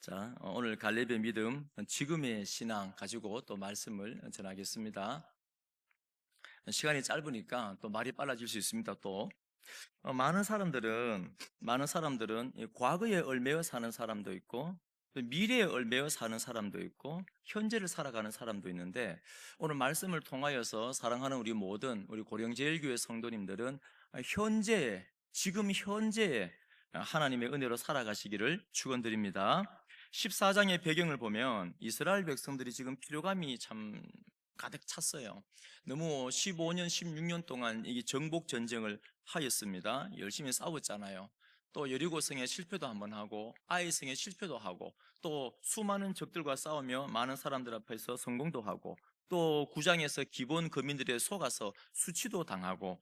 자, 어, 오늘 갈렙의 믿음, 지금의 신앙 가지고 또 말씀을 전하겠습니다. 시간이 짧으니까 또 말이 빨라질 수 있습니다. 또 어, 많은 사람들은 많은 사람들은 이 과거에 얽매여 사는 사람도 있고 또 미래에 얽매여 사는 사람도 있고 현재를 살아가는 사람도 있는데 오늘 말씀을 통하여서 사랑하는 우리 모든 우리 고령제일교회 성도님들은 현재에 지금 현재에 하나님의 은혜로 살아가시기를 축원드립니다. 14장의 배경을 보면 이스라엘 백성들이 지금 피로감이 참 가득 찼어요. 너무 15년, 16년 동안 이 정복 전쟁을 하였습니다. 열심히 싸웠잖아요. 또 여리고성에 실패도 한번 하고 아이성에 실패도 하고 또 수많은 적들과 싸우며 많은 사람들 앞에서 성공도 하고 또 구장에서 기본 거민들에 속아서 수치도 당하고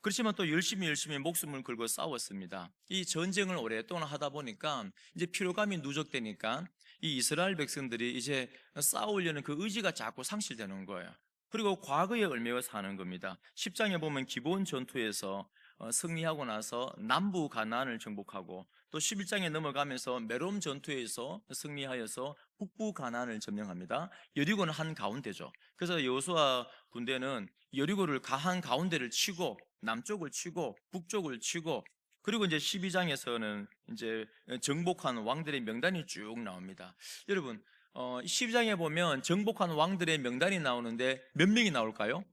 그렇지만 또 열심히 열심히 목숨을 걸고 싸웠습니다. 이 전쟁을 오랫동안 하다 보니까 이제 피로감이 누적되니까 이 이스라엘 백성들이 이제 싸우려는 그 의지가 자꾸 상실되는 거예요. 그리고 과거에 얽매여 사는 겁니다. 10장에 보면 기본 전투에서 어, 승리하고 나서 남부 가나안을 정복하고 또 11장에 넘어가면서 메롬 전투에서 승리하여서 북부 가나안을 점령합니다. 여리고는 한 가운데죠. 그래서 여호수아 군대는 여리고를 가한 가운데를 치고 남쪽을 치고 북쪽을 치고 그리고 이제 12장에서는 이제 정복한 왕들의 명단이 쭉 나옵니다. 여러분, 어, 12장에 보면 정복한 왕들의 명단이 나오는데 몇 명이 나올까요?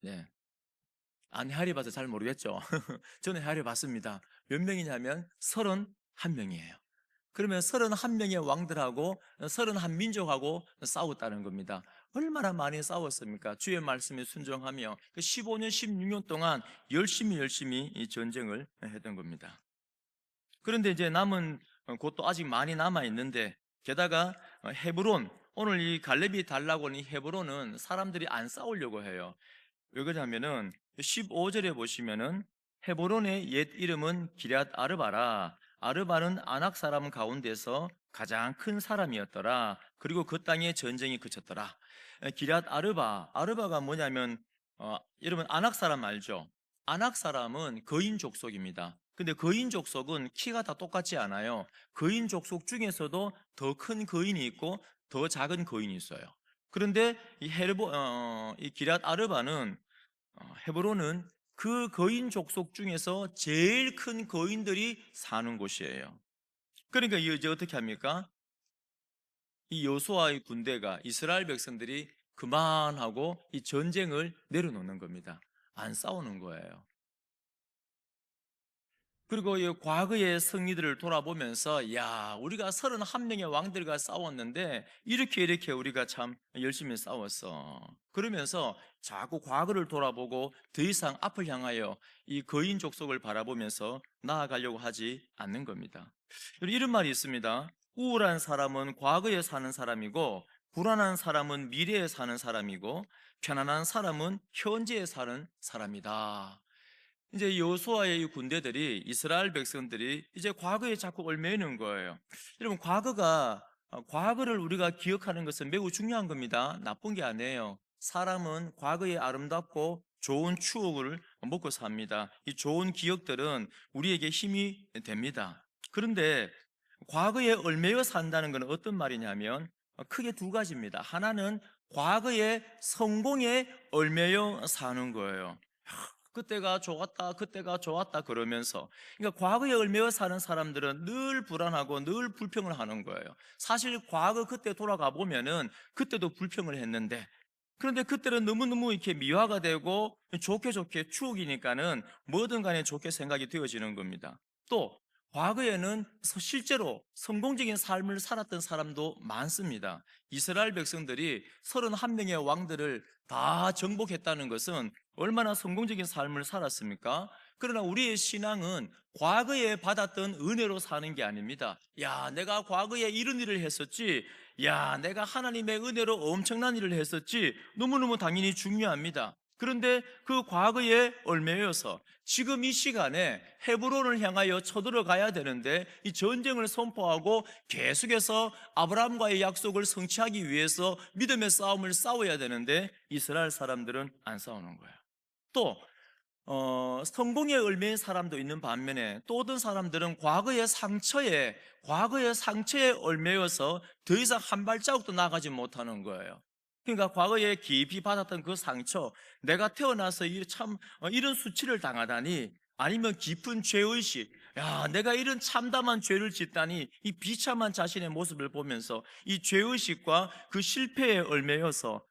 네. 안 헤아려 봐서 잘 모르겠죠. 저는 헤아려 봤습니다. 몇 명이냐면 31명이에요. 그러면 31명의 왕들하고 31민족하고 싸웠다는 겁니다. 얼마나 많이 싸웠습니까? 주의 말씀에 순종하며 15년, 16년 동안 열심히 열심히 이 전쟁을 했던 겁니다. 그런데 이제 남은 곳도 아직 많이 남아 있는데 게다가 헤브론 오늘 이 갈렙이 달라고 하는 이 헤브론은 사람들이 안 싸우려고 해요. 왜 그러냐면은 15절에 보시면은 헤브론의 옛 이름은 기럇 아르바라. 아르바는 아낙 사람 가운데서 가장 큰 사람이었더라. 그리고 그 땅에 전쟁이 그쳤더라. 기럇 아르바. 아르바가 뭐냐면 어, 여러분 아낙 사람 알죠? 아낙 사람은 거인 족속입니다. 근데 거인 족속은 키가 다 똑같지 않아요. 거인 족속 중에서도 더 큰 거인이 있고 더 작은 거인이 있어요. 그런데 이 헤르보 어, 이 기럇 아르바는 어, 헤브론은 그 거인 족속 중에서 제일 큰 거인들이 사는 곳이에요. 그러니까 이제 어떻게 합니까? 이 여수아의 군대가 이스라엘 백성들이 그만하고 이 전쟁을 내려놓는 겁니다. 안 싸우는 거예요. 그리고 이 과거의 승리들을 돌아보면서 야 우리가 31명의 왕들과 싸웠는데 이렇게 이렇게 우리가 참 열심히 싸웠어. 그러면서 자꾸 과거를 돌아보고 더 이상 앞을 향하여 이 거인 족속을 바라보면서 나아가려고 하지 않는 겁니다. 이런 말이 있습니다. 우울한 사람은 과거에 사는 사람이고 불안한 사람은 미래에 사는 사람이고 편안한 사람은 현재에 사는 사람이다 이제 여호수아의 이 군대들이 이스라엘 백성들이 이제 과거에 자꾸 얽매이는 거예요. 여러분 과거가 어, 과거를 우리가 기억하는 것은 매우 중요한 겁니다. 나쁜 게 아니에요. 사람은 과거의 아름답고 좋은 추억을 먹고 삽니다. 이 좋은 기억들은 우리에게 힘이 됩니다. 그런데 과거에 얽매여 산다는 것은 어떤 말이냐면 어, 크게 두 가지입니다. 하나는 과거의 성공에 얽매여 사는 거예요. 그때가 좋았다, 그때가 좋았다 그러면서 그러니까 과거에 얽매여 사는 사람들은 늘 불안하고 늘 불평을 하는 거예요. 사실 과거 그때 돌아가 보면은 그때도 불평을 했는데 그런데 그때는 너무너무 이렇게 미화가 되고 좋게 좋게 추억이니까는 뭐든 간에 좋게 생각이 되어지는 겁니다. 또 과거에는 실제로 성공적인 삶을 살았던 사람도 많습니다. 이스라엘 백성들이 31명의 왕들을 다 정복했다는 것은 얼마나 성공적인 삶을 살았습니까? 그러나 우리의 신앙은 과거에 받았던 은혜로 사는 게 아닙니다. 야, 내가 과거에 이런 일을 했었지. 야, 내가 하나님의 은혜로 엄청난 일을 했었지. 너무너무 당연히 중요합니다. 그런데 그 과거에 얽매여서 지금 이 시간에 헤브론을 향하여 쳐들어가야 되는데 이 전쟁을 선포하고 계속해서 아브라함과의 약속을 성취하기 위해서 믿음의 싸움을 싸워야 되는데 이스라엘 사람들은 안 싸우는 거예요. 또 어, 성공에 얽매인 사람도 있는 반면에 또 어떤 사람들은 과거의 상처에 과거의 상처에 얽매여서 더 이상 한 발자국도 나가지 못하는 거예요. 그러니까 과거에 깊이 받았던 그 상처, 내가 태어나서 이참 어, 이런 수치를 당하다니 아니면 깊은 죄의식, 야, 내가 이런 참담한 죄를 짓다니 이 비참한 자신의 모습을 보면서 이 죄의식과 그 실패에 얽매여서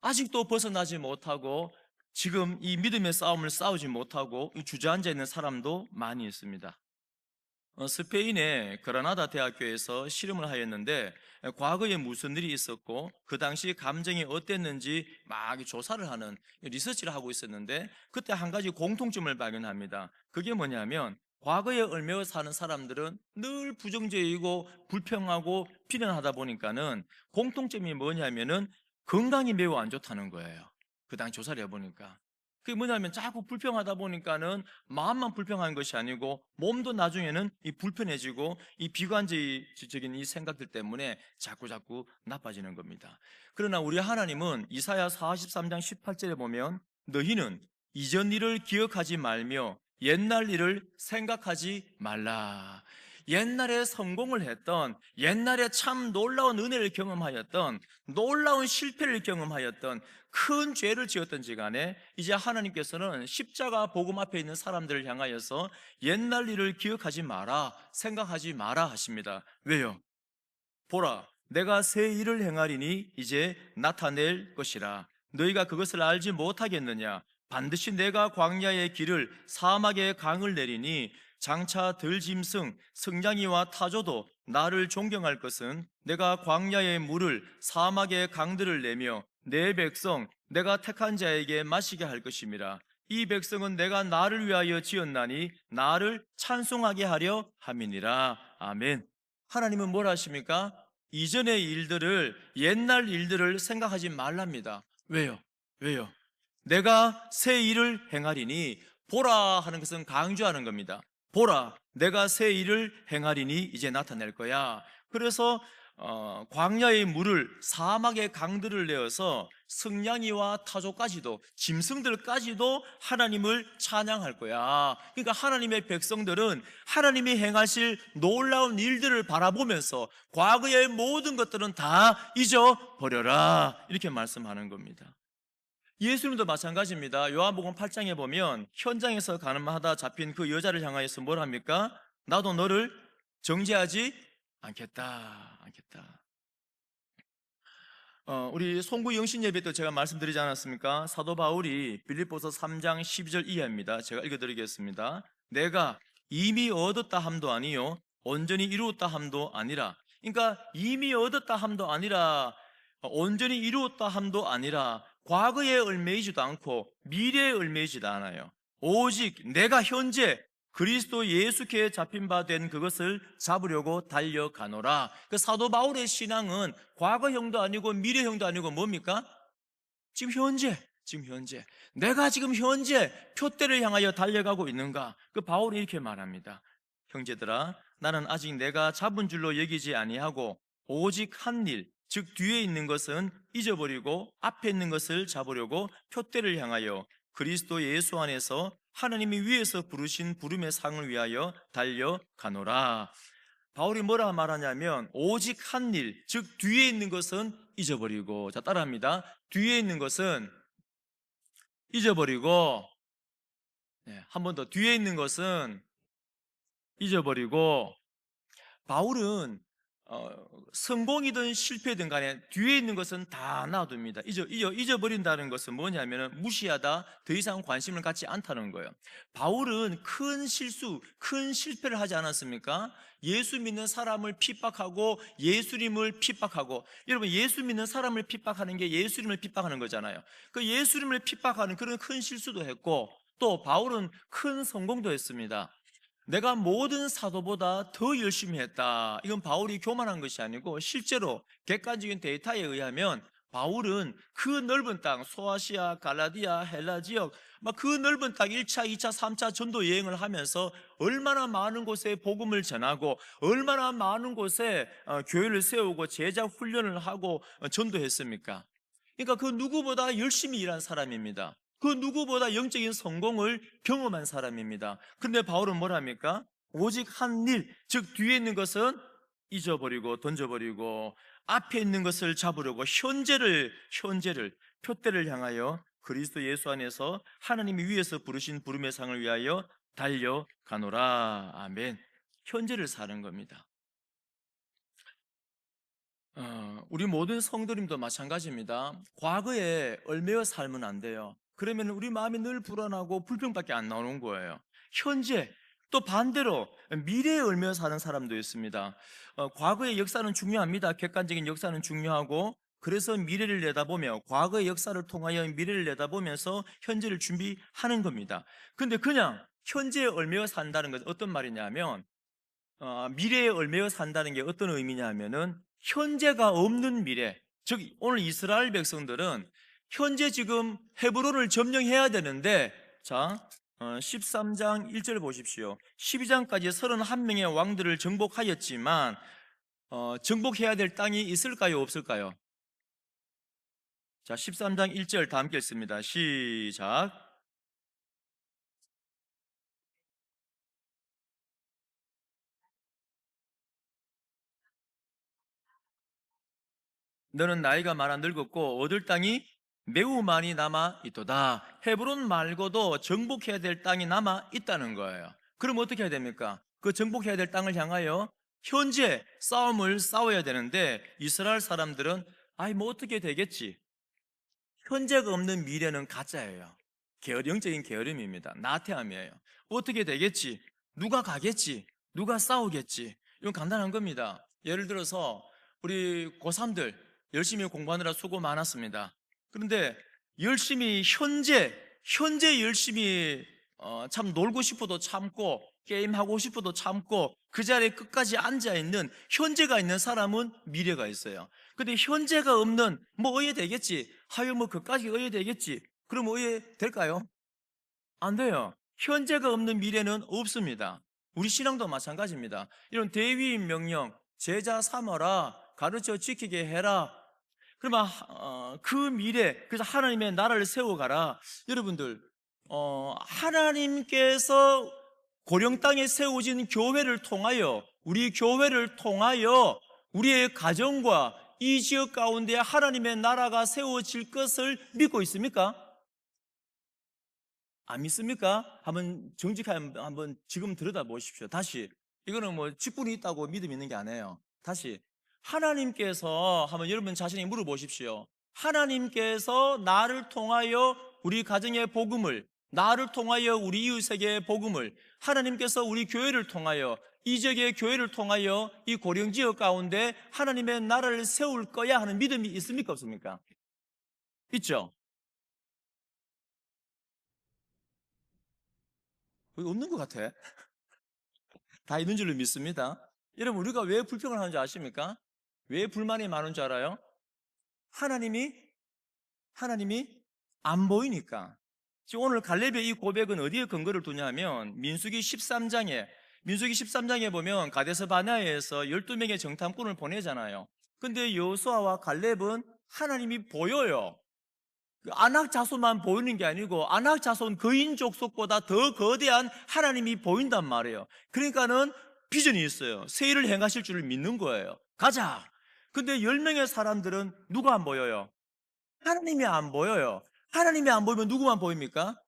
아직도 벗어나지 못하고 지금 이 믿음의 싸움을 싸우지 못하고 이 주저앉아 있는 사람도 많이 있습니다. 어, 스페인의 그라나다 대학교에서 실험을 하였는데 과거에 무슨 일이 있었고 그 당시 감정이 어땠는지 막 조사를 하는 리서치를 하고 있었는데 그때 한 가지 공통점을 발견합니다. 그게 뭐냐면 과거에 얽매여 사는 사람들은 늘 부정적이고 불평하고 비난하다 보니까는 공통점이 뭐냐면은 건강이 매우 안 좋다는 거예요. 그당 조사를 해보니까. 그게 뭐냐면 자꾸 불평하다 보니까는 마음만 불평한 것이 아니고 몸도 나중에는 이 불편해지고 이 비관적인 이 생각들 때문에 자꾸 자꾸 나빠지는 겁니다. 그러나 우리 하나님은 이사야 43장 18절에 보면 너희는 이전 일을 기억하지 말며 옛날 일을 생각하지 말라. 옛날에 성공을 했던, 옛날에 참 놀라운 은혜를 경험하였던, 놀라운 실패를 경험하였던, 큰 죄를 지었던지 간에 이제 하나님께서는 십자가 복음 앞에 있는 사람들을 향하여서 옛날 일을 기억하지 마라, 생각하지 마라 하십니다. 왜요? 보라, 내가 새 일을 행하리니 이제 나타낼 것이라. 너희가 그것을 알지 못하겠느냐? 반드시 내가 광야의 길을 사막의 강을 내리니 장차 들 짐승 승냥이와 타조도 나를 존경할 것은 내가 광야의 물을 사막의 강들을 내며 내 백성 내가 택한 자에게 마시게 할 것임이라 이 백성은 내가 나를 위하여 지었나니 나를 찬송하게 하려 함이니라 아멘 하나님은 뭘 하십니까? 이전의 일들을 옛날 일들을 생각하지 말랍니다 왜요? 왜요? 내가 새 일을 행하리니 보라 하는 것은 강조하는 겁니다. 보라, 내가 새 일을 행하리니 이제 나타낼 거야. 그래서 어, 광야의 물을 사막의 강들을 내어서 승냥이와 타조까지도 짐승들까지도 하나님을 찬양할 거야. 그러니까 하나님의 백성들은 하나님이 행하실 놀라운 일들을 바라보면서 과거의 모든 것들은 다 잊어버려라. 이렇게 말씀하는 겁니다. 예수님도 마찬가지입니다. 요한복음 8장에 보면 현장에서 가늠하다 잡힌 그 여자를 향하여서 뭘 합니까? 나도 너를 정죄하지 않겠다. 않겠다. 어, 우리 송구 영신 예배 때 제가 말씀드리지 않았습니까? 사도 바울이 빌립보서 3장 12절 이하입니다. 제가 읽어드리겠습니다. 내가 이미 얻었다 함도 아니요 온전히 이루었다 함도 아니라 그러니까 이미 얻었다 함도 아니라 온전히 이루었다 함도 아니라 과거에 얽매이지도 않고 미래에 얽매이지도 않아요. 오직 내가 현재 그리스도 예수께 잡힌 바 된 그것을 잡으려고 달려가노라. 그 사도 바울의 신앙은 과거형도 아니고 미래형도 아니고 뭡니까? 지금 현재, 지금 현재. 내가 지금 현재 표대를 향하여 달려가고 있는가? 그 바울이 이렇게 말합니다. 형제들아, 나는 아직 내가 잡은 줄로 여기지 아니하고 오직 한 일, 즉 뒤에 있는 것은 잊어버리고 앞에 있는 것을 잡으려고 표대를 향하여 그리스도 예수 안에서 하나님이 위에서 부르신 부름의 상을 위하여 달려가노라. 바울이 뭐라 말하냐면 오직 한 일, 즉 뒤에 있는 것은 잊어버리고 자 따라합니다. 뒤에 있는 것은 잊어버리고 네, 한 번 더 뒤에 있는 것은 잊어버리고 바울은 어, 성공이든 실패든 간에 뒤에 있는 것은 다 놔둡니다. 잊어, 잊어, 잊어 버린다는 것은 뭐냐면 무시하다, 더 이상 관심을 갖지 않다는 거예요. 바울은 큰 실수, 큰 실패를 하지 않았습니까? 예수 믿는 사람을 핍박하고 예수님을 핍박하고 여러분 예수 믿는 사람을 핍박하는 게 예수님을 핍박하는 거잖아요. 그 예수님을 핍박하는 그런 큰 실수도 했고 또 바울은 큰 성공도 했습니다. 내가 모든 사도보다 더 열심히 했다. 이건 바울이 교만한 것이 아니고 실제로 객관적인 데이터에 의하면 바울은 그 넓은 땅, 소아시아, 갈라디아, 헬라 지역, 막 그 넓은 땅 1차, 2차, 3차 전도 여행을 하면서 얼마나 많은 곳에 복음을 전하고 얼마나 많은 곳에 어, 교회를 세우고 제자 훈련을 하고 어, 전도했습니까? 그러니까 그 누구보다 열심히 일한 사람입니다. 그 누구보다 영적인 성공을 경험한 사람입니다. 그런데 바울은 뭐랍니까? 오직 한 일, 즉 뒤에 있는 것은 잊어버리고 던져버리고 앞에 있는 것을 잡으려고 현재를 현재를 표대를 향하여 그리스도 예수 안에서 하나님이 위에서 부르신 부름의 상을 위하여 달려가노라. 아멘. 현재를 사는 겁니다. 어, 우리 모든 성도님도 마찬가지입니다. 과거에 얼매여 살면 안 돼요. 그러면 우리 마음이 늘 불안하고 불평밖에 안 나오는 거예요. 현재 또 반대로 미래에 얼매여 사는 사람도 있습니다. 어, 과거의 역사는 중요합니다. 객관적인 역사는 중요하고 그래서 미래를 내다보며 과거의 역사를 통하여 미래를 내다보면서 현재를 준비하는 겁니다. 근데 그냥 현재에 얼매여 산다는 것은 어떤 말이냐면 어, 미래에 얼매여 산다는 게 어떤 의미냐면은 현재가 없는 미래. 즉 오늘 이스라엘 백성들은 현재 지금 헤브론을 점령해야 되는데 자 13장 1절 보십시오. 12장까지 31명의 왕들을 정복하였지만 어, 정복해야 될 땅이 있을까요? 없을까요? 자 13장 1절 다 함께 읽습니다. 시작 너는 나이가 많아 늙었고 얻을 땅이 매우 많이 남아 있도다. 헤브론 말고도 정복해야 될 땅이 남아 있다는 거예요. 그럼 어떻게 해야 됩니까? 그 정복해야 될 땅을 향하여 현재 싸움을 싸워야 되는데 이스라엘 사람들은 아이 뭐 어떻게 되겠지? 현재가 없는 미래는 가짜예요. 게으 영적인 게으름입니다. 나태함이에요. 어떻게 되겠지? 누가 가겠지? 누가 싸우겠지? 이건 간단한 겁니다. 예를 들어서 우리 고3들 열심히 공부하느라 수고 많았습니다. 그런데 열심히 현재 현재 열심히 어, 참 놀고 싶어도 참고 게임하고 싶어도 참고 그 자리에 끝까지 앉아 있는 현재가 있는 사람은 미래가 있어요. 근데 현재가 없는 뭐 의외 되겠지. 하여 뭐 그까지 의외 되겠지. 그럼 의외 될까요? 안 돼요. 현재가 없는 미래는 없습니다. 우리 신앙도 마찬가지입니다. 이런 대위인 명령, 제자 삼아라, 가르쳐 지키게 해라. 그러면 어, 그 미래, 그래서 하나님의 나라를 세워가라. 여러분들, 어, 하나님께서 고령 땅에 세워진 교회를 통하여, 우리 교회를 통하여 우리의 가정과 이 지역 가운데 하나님의 나라가 세워질 것을 믿고 있습니까? 안 믿습니까? 한번 정직하게 한번 지금 들여다 보십시오. 다시. 이거는 뭐 직분이 있다고 믿음 있는 게 아니에요. 다시. 하나님께서 한번 여러분 자신이 물어보십시오. 하나님께서 나를 통하여 우리 가정의 복음을, 나를 통하여 우리 이웃에게 복음을, 하나님께서 우리 교회를 통하여 이 지역의 교회를 통하여 이 고령 지역 가운데 하나님의 나라를 세울 거야 하는 믿음이 있습니까 없습니까? 있죠. 없는 것 같아. 다 있는 줄로 믿습니다. 여러분 우리가 왜 불평을 하는지 아십니까? 왜 불만이 많은 줄 알아요? 하나님이 하나님이 안 보이니까. 지금 오늘 갈렙의 이 고백은 어디에 근거를 두냐면 민수기 13장에 민수기 13장에 보면 가데스 바나에서 12명의 정탐꾼을 보내잖아요. 근데 여호수아와 갈렙은 하나님이 보여요. 그 안악 자손만 보이는 게 아니고 안악 자손 거인 족속보다 더 거대한 하나님이 보인단 말이에요. 그러니까는 비전이 있어요. 새 일을 행하실 줄을 믿는 거예요. 가자. 근데 10명의 사람들은 누가 안 보여요? 하나님이 안 보여요. 하나님이 안 보이면 누구만 보입니까?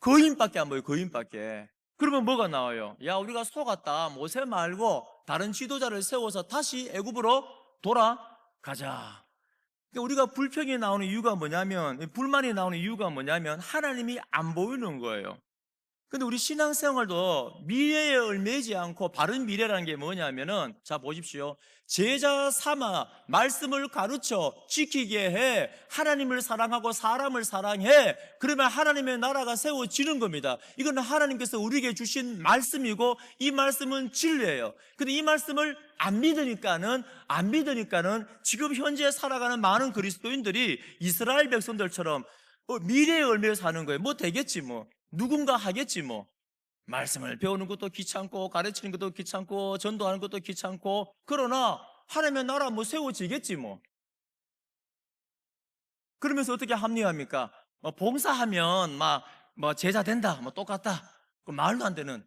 거인밖에 안 보여요. 거인밖에. 그러면 뭐가 나와요? 야, 우리가 속았다. 모세 말고 다른 지도자를 세워서 다시 애굽으로 돌아가자. 그러니까 우리가 불평이 나오는 이유가 뭐냐면 불만이 나오는 이유가 뭐냐면 하나님이 안 보이는 거예요. 근데 우리 신앙생활도 미래에 얽매지 않고 바른 미래라는 게 뭐냐면은 자 보십시오. 제자 삼아 말씀을 가르쳐 지키게 해 하나님을 사랑하고 사람을 사랑해 그러면 하나님의 나라가 세워지는 겁니다. 이건 하나님께서 우리에게 주신 말씀이고 이 말씀은 진리예요. 근데 이 말씀을 안 믿으니까는 안 믿으니까는 지금 현재 살아가는 많은 그리스도인들이 이스라엘 백성들처럼 어, 미래에 얽매여 사는 거예요. 뭐 되겠지 뭐. 누군가 하겠지 뭐. 말씀을 배우는 것도 귀찮고 가르치는 것도 귀찮고 전도하는 것도 귀찮고 그러나 하나님의 나라 뭐 세워지겠지 뭐. 그러면서 어떻게 합리화합니까? 뭐 봉사하면 막 뭐 제자 된다. 뭐 똑같다. 그 말도 안 되는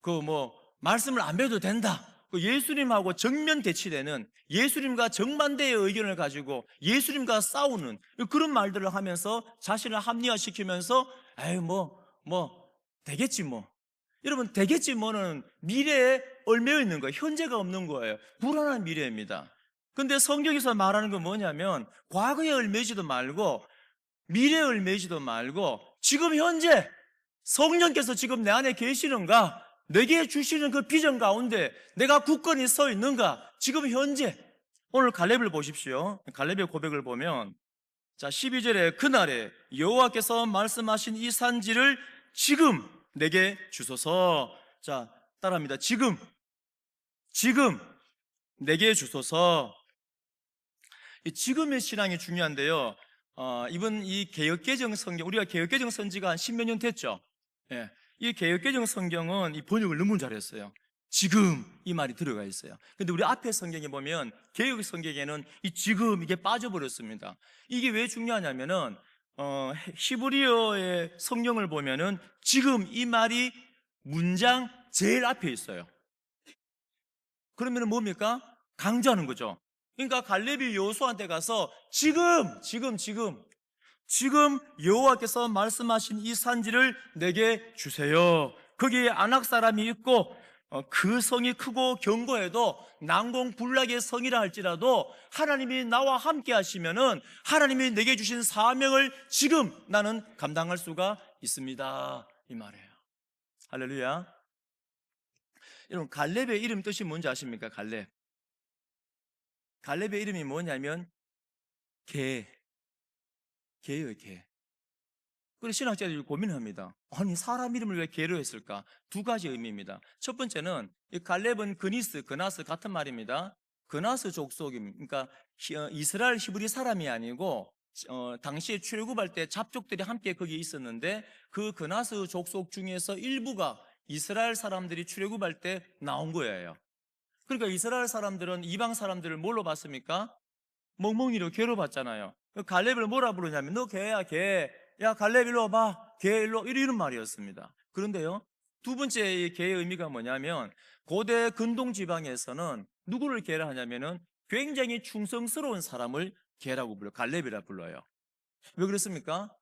그 뭐 말씀을 안 배워도 된다. 그 예수님하고 정면 대치되는 예수님과 정반대의 의견을 가지고 예수님과 싸우는 그런 말들을 하면서 자신을 합리화시키면서 아유 뭐 뭐 되겠지 뭐 여러분 되겠지 뭐는 미래에 얽매여 있는 거예요. 현재가 없는 거예요. 불안한 미래입니다. 근데 성경에서 말하는 건 뭐냐면 과거에 얽매이지도 말고 미래에 얽매이지도 말고 지금 현재 성령께서 지금 내 안에 계시는가? 내게 주시는 그 비전 가운데 내가 굳건히 서 있는가? 지금 현재 오늘 갈렙을 보십시오. 갈렙의 고백을 보면 자 12절에 그날에 여호와께서 말씀하신 이 산지를 지금 내게 주소서. 자 따라합니다. 지금 지금 내게 주소서. 이 지금의 신앙이 중요한데요. 어, 이번 이 개혁개정 성경, 우리가 개혁개정 선지가 한 십몇 년 됐죠. 예. 이 개혁개정 성경은 이 번역을 너무 잘했어요. 지금 이 말이 들어가 있어요. 근데 우리 앞에 성경에 보면 개혁 성경에는 이 지금 이게 빠져버렸습니다. 이게 왜 중요하냐면은 어, 히브리어의 성경을 보면은 지금 이 말이 문장 제일 앞에 있어요. 그러면은 뭡니까? 강조하는 거죠. 그러니까 갈렙이 여호수아한테 가서 지금 지금 지금 지금 여호와께서 말씀하신 이 산지를 내게 주세요. 거기에 안악 사람이 있고 어, 그 성이 크고 견고해도 난공불락의 성이라 할지라도 하나님이 나와 함께 하시면은 하나님이 내게 주신 사명을 지금 나는 감당할 수가 있습니다. 이 말이에요. 할렐루야. 여러분 갈렙의 이름 뜻이 뭔지 아십니까? 갈렙. 갈렙의 이름이 뭐냐면 개. 개예요, 개. 그래서 신학자들이 고민합니다. 아니 사람 이름을 왜 개로 했을까? 두 가지 의미입니다. 첫 번째는 이 갈렙은 그니스, 그나스 같은 말입니다. 그나스 족속입니다. 그러니까 히- 어, 이스라엘 히브리 사람이 아니고 어, 당시에 출애굽할 때 잡족들이 함께 거기 있었는데 그 그나스 족속 중에서 일부가 이스라엘 사람들이 출애굽할 때 나온 거예요. 그러니까 이스라엘 사람들은 이방 사람들을 뭘로 봤습니까? 멍멍이로 개로 봤잖아요. 그 갈렙을 뭐라 부르냐면 너 개야 개. 야 갈렙 일로 와봐. 개 일로 이런 말이었습니다. 그런데요. 두 번째 이 개의 의미가 뭐냐면 고대 근동 지방에서는 누구를 개라 하냐면은 굉장히 충성스러운 사람을 개라고 불러요. 갈렙이라 불러요. 왜 그렇습니까?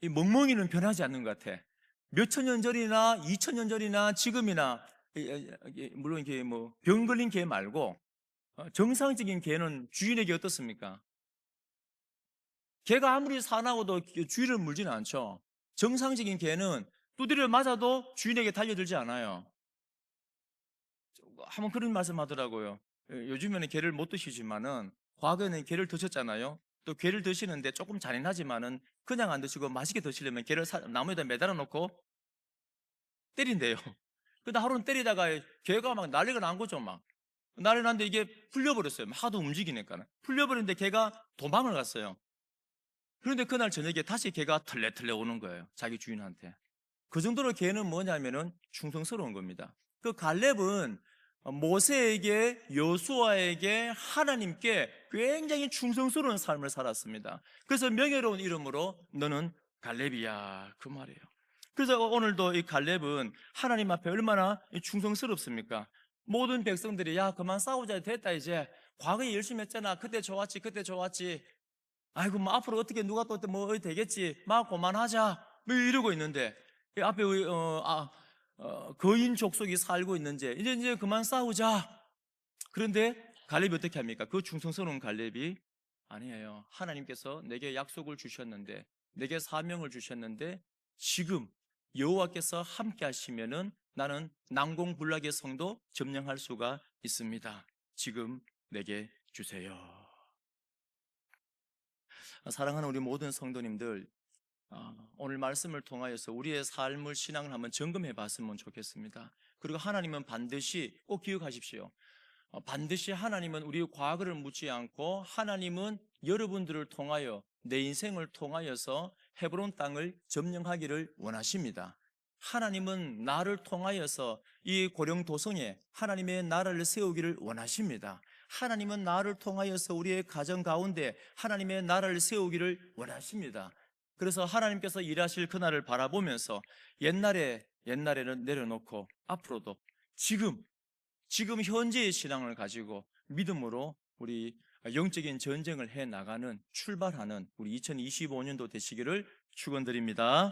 이 멍멍이는 변하지 않는 것 같아. 몇천 년 전이나 이천 년 전이나 지금이나 물론 이게 뭐 병 걸린 개 말고 어, 정상적인 개는 주인에게 어떻습니까? 개가 아무리 사나워도 주인을 물지는 않죠. 정상적인 개는 두드려 맞아도 주인에게 달려들지 않아요. 한번 그런 말씀 하더라고요. 예, 요즘에는 개를 못 드시지만은 과거에는 개를 드셨잖아요. 또 개를 드시는데 조금 잔인하지만은 그냥 안 드시고 맛있게 드시려면 개를 사- 나무에다 매달아 놓고 때린대요. 근데 하루는 때리다가 개가 막 난리가 난 거죠, 막. 난리 났는데 이게 풀려버렸어요. 하도 움직이니까. 풀려버렸는데 개가 도망을 갔어요. 그런데 그날 저녁에 다시 개가 털레털레 오는 거예요. 자기 주인한테. 그 정도로 개는 뭐냐면은 충성스러운 겁니다. 그 갈렙은 모세에게 여수아에게 하나님께 굉장히 충성스러운 삶을 살았습니다. 그래서 명예로운 이름으로 너는 갈렙이야 그 말이에요. 그래서 오늘도 이 갈렙은 하나님 앞에 얼마나 충성스럽습니까? 모든 백성들이 야 그만 싸우자 됐다 이제 과거에 열심히 했잖아 그때 좋았지 그때 좋았지 아이고 뭐 앞으로 어떻게 누가 또 뭐 되겠지 막 그만하자 뭐 이러고 있는데 이 앞에 어, 아, 어, 거인 족속이 살고 있는지 이제 이제 그만 싸우자 그런데 갈렙이 어떻게 합니까? 그 충성스러운 갈렙이 아니에요 하나님께서 내게 약속을 주셨는데 내게 사명을 주셨는데 지금 여호와께서 함께 하시면은 나는 난공불락의 성도 점령할 수가 있습니다. 지금 내게 주세요. 사랑하는 우리 모든 성도님들, 아, 오늘 말씀을 통하여서 우리의 삶을 신앙을 한번 점검해 봤으면 좋겠습니다. 그리고 하나님은 반드시 꼭 기억하십시오. 어, 반드시 하나님은 우리의 과거를 묻지 않고 하나님은 여러분들을 통하여 내 인생을 통하여서 헤브론 땅을 점령하기를 원하십니다. 하나님은 나를 통하여서 이 고령 도성에 하나님의 나라를 세우기를 원하십니다. 하나님은 나를 통하여서 우리의 가정 가운데 하나님의 나라를 세우기를 원하십니다. 그래서 하나님께서 일하실 그날을 바라보면서 옛날에 옛날에는 내려놓고 앞으로도 지금 지금 현재의 신앙을 가지고 믿음으로 우리 영적인 전쟁을 해 나가는 출발하는 우리 2025년도 되시기를 축원드립니다.